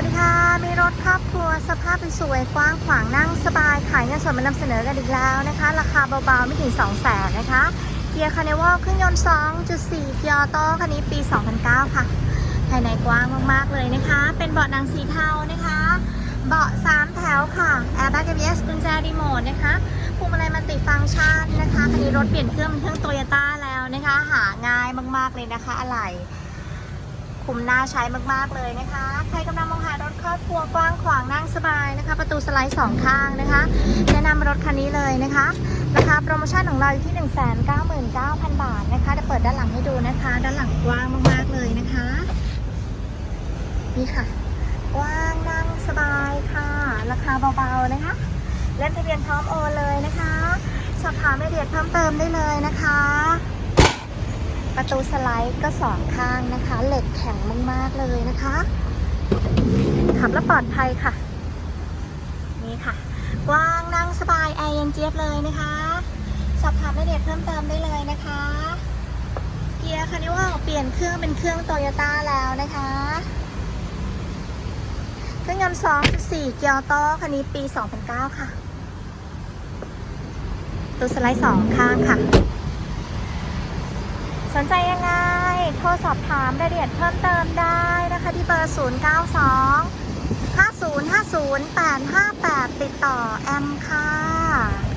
วัสดีค่ะ มีรถครอบครัวสภาพสวยกว้างขวางนั่งสบาย ขายเงินสดมานำเสนอกันอีกแล้วนะคะ ราคาเบาๆ ไม่ถึง 2 0 0แสนนะคะเกียร์คาร์เนวอลเครื่องยนต์ 2.4 เกียร์ออโต้คันนี้ปี 2009 ค่ะ ภายในกว้างมากๆเลยนะคะ เป็นเบาะหนังสีเทานะคะ เบาะ 3 แถวค่ะแอร์แบ็กเอ s กุญแจรีโมทนะคะพวงมาลัยมัลติฟังก์ชันนะคะคันนี้รถเปลี่ยนเครื่องเป็นเครื่องโตโยต้าแล้วนะคะ หาง่ายมากๆเลยนะคะ อะไหล่คุมหน้าใช้มากๆเลยนะคะ ใครกำลังมองหา รถครอบครัวกว้างขวางนั่งสบายนะคะ ประตูสไลด์สองข้างนะคะแนะนำรถคันนี้เลยนะคะราคาโปรโมชั่นของเราอยู่ที่ 199,000 บาทนะคะเดี๋ยวเปิดด้านหลังให้ดูนะคะ ด้านหลังกว้างมากๆเลยนะคะ นี่ค่ะกว้างนั่งสบายค่ะ ราคาเบาๆนะคะเล่นทะเบียนพร้อมโอนเลยนะคะสอบถามรายละเอียดเพิ่มเติมได้เลยนะคะ ประตูสไลด์ก็สองข้างนะคะ เหล็กแข็งมากๆเลยนะคะ แล้วปลอดภัยค่ะ นี่ค่ะ กว้างนั่งสบายแอร์เย็นเจี๊ยบเลยนะคะ สอบถามรายละเอียดเพิ่มเติมได้เลยนะคะ เกียร์คันนี้ว่าเปลี่ยนเครื่องเป็นเครื่องโตโยต้าแล้วนะคะเครื่องยนต์ 2.4 เกียร์โตคันนี้ปี 2009 ค่ะตัวสไลด์สองข้างค่ะ สนใจยังไง โทรสอบถามรายละเอียดเพิ่มเติมได้นะคะที่เบอร์ 092 5050 858 ติดต่อแอมค่ะ